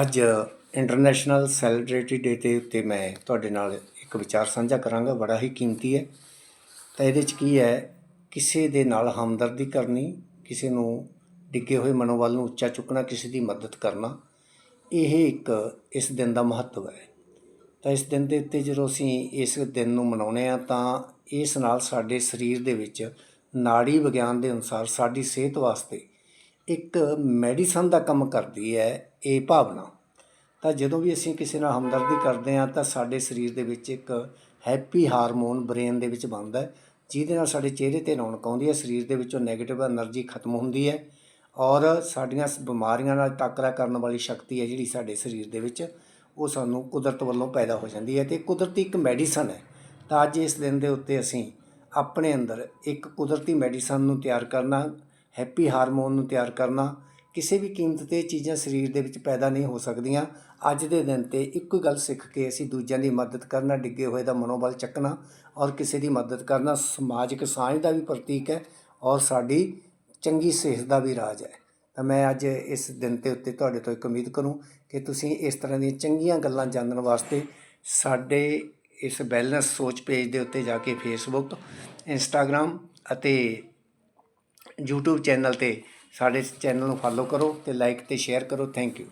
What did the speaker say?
ਅੱਜ international celebrity ਡੇ ਦੇ ਉੱਤੇ ਮੈਂ ਤੁਹਾਡੇ ਨਾਲ ਇੱਕ ਵਿਚਾਰ ਸਾਂਝਾ ਕਰਾਂਗਾ, ਬੜਾ ਹੀ ਕੀਮਤੀ ਹੈ। ਤਾਂ ਇਹਦੇ 'ਚ ਕੀ ਹੈ, ਕਿਸੇ ਦੇ ਨਾਲ ਹਮਦਰਦੀ ਕਰਨੀ, ਕਿਸੇ ਨੂੰ ਡਿੱਗੇ ਹੋਏ ਮਨੋਬਲ ਨੂੰ ਉੱਚਾ ਚੁੱਕਣਾ, ਕਿਸੇ ਦੀ ਮਦਦ ਕਰਨਾ, ਇਹ ਇੱਕ ਇਸ ਦਿਨ ਦਾ ਮਹੱਤਵ ਹੈ। ਤਾਂ ਇਸ ਦਿਨ ਦੇ ਉੱਤੇ ਜਦੋਂ ਅਸੀਂ ਇਸ ਦਿਨ ਨੂੰ ਮਨਾਉਂਦੇ ਆ ਤਾਂ ਇਸ ਨਾਲ ਸਾਡੇ ਸਰੀਰ ਦੇ ਵਿੱਚ ਨਾੜੀ ਵਿਗਿਆਨ ਦੇ ਅਨੁਸਾਰ ਸਾਡੀ ਸਿਹਤ ਵਾਸਤੇ ਇੱਕ ਮੈਡੀਸਨ ਦਾ ਕੰਮ ਕਰਦੀ ਹੈ ਇਹ ਭਾਵਨਾ। ਤਾਂ ਜਦੋਂ ਵੀ ਅਸੀਂ ਕਿਸੇ ਨਾਲ ਹਮਦਰਦੀ ਕਰਦੇ ਹਾਂ, ਤਾਂ ਸਾਡੇ ਸਰੀਰ ਦੇ ਵਿੱਚ ਇੱਕ ਹੈਪੀ ਹਾਰਮੋਨ ਬ੍ਰੇਨ ਦੇ ਵਿੱਚ ਬਣਦਾ ਹੈ, ਜਿਹਦੇ ਨਾਲ ਸਾਡੇ ਚਿਹਰੇ ਤੇ ਰੌਣਕ ਆਉਂਦੀ ਹੈ, ਸਰੀਰ ਦੇ ਵਿੱਚੋਂ ਨੈਗੇਟਿਵ એનર્ਜੀ ਖਤਮ ਹੁੰਦੀ ਹੈ ਔਰ ਸਾਡੀਆਂ ਬਿਮਾਰੀਆਂ ਨਾਲ ਟੱਕਰਾ ਕਰਨ ਵਾਲੀ ਸ਼ਕਤੀ ਹੈ ਜਿਹੜੀ ਸਾਡੇ ਸਰੀਰ ਦੇ ਵਿੱਚ, ਉਹ ਸਾਨੂੰ ਕੁਦਰਤ ਵੱਲੋਂ ਪੈਦਾ ਹੋ ਜਾਂਦੀ ਹੈ ਤੇ ਕੁਦਰਤੀ ਇੱਕ ਮੈਡੀਸਨ ਹੈ। ਤਾਂ ਅੱਜ ਇਸ ਦਿਨ ਦੇ ਉੱਤੇ ਅਸੀਂ ਆਪਣੇ ਅੰਦਰ ਇੱਕ ਕੁਦਰਤੀ ਮੈਡੀਸਨ ਨੂੰ ਤਿਆਰ ਕਰਨਾ ਹੈਪੀ ਹਾਰਮੋਨ ਨੂੰ ਤਿਆਰ ਕਰਨਾ ਕਿਸੇ ਵੀ ਕੀਮਤ ਤੇ ਚੀਜ਼ਾਂ ਸਰੀਰ ਦੇ ਵਿੱਚ ਪੈਦਾ ਨਹੀਂ ਹੋ ਸਕਦੀਆਂ। ਅੱਜ ਦੇ ਦਿਨ ਤੇ ਇੱਕੋ ਗੱਲ ਸਿੱਖ ਕੇ ਅਸੀਂ ਦੂਜਿਆਂ ਦੀ ਮਦਦ ਕਰਨਾ, ਡਿੱਗੇ ਹੋਏ ਦਾ ਮਨੋਬਲ ਚੱਕਣਾ ਔਰ ਕਿਸੇ ਦੀ ਮਦਦ ਕਰਨਾ ਸਮਾਜਿਕ ਸਾਂਝ ਦਾ ਵੀ ਪ੍ਰਤੀਕ ਹੈ ਔਰ ਸਾਡੀ ਚੰਗੀ ਸਿਹਤ ਦਾ ਵੀ ਰਾਜ ਹੈ। ਤਾਂ ਮੈਂ ਅੱਜ ਇਸ ਦਿਨ ਤੇ ਉੱਤੇ ਤੁਹਾਡੇ ਤੋਂ ਇੱਕ ਉਮੀਦ ਕਰੂੰ ਕਿ ਤੁਸੀਂ ਇਸ ਤਰ੍ਹਾਂ ਦੀਆਂ ਚੰਗੀਆਂ ਗੱਲਾਂ ਜਾਣਨ ਵਾਸਤੇ ਸਾਡੇ ਇਸ ਬੈਲੈਂਸ ਸੋਚ ਪੇਜ ਦੇ ਉੱਤੇ ਜਾ ਕੇ ਫੇਸਬੁੱਕ ਇੰਸਟਾਗ੍ਰam ਅਤੇ YouTube ਚੈਨਲ ਤੇ ਸਾਡੇ ਚੈਨਲ ਨੂੰ ਫੋਲੋ ਕਰੋ ਤੇ ਲਾਈਕ ਤੇ ਸ਼ੇਅਰ ਕਰੋ। Thank you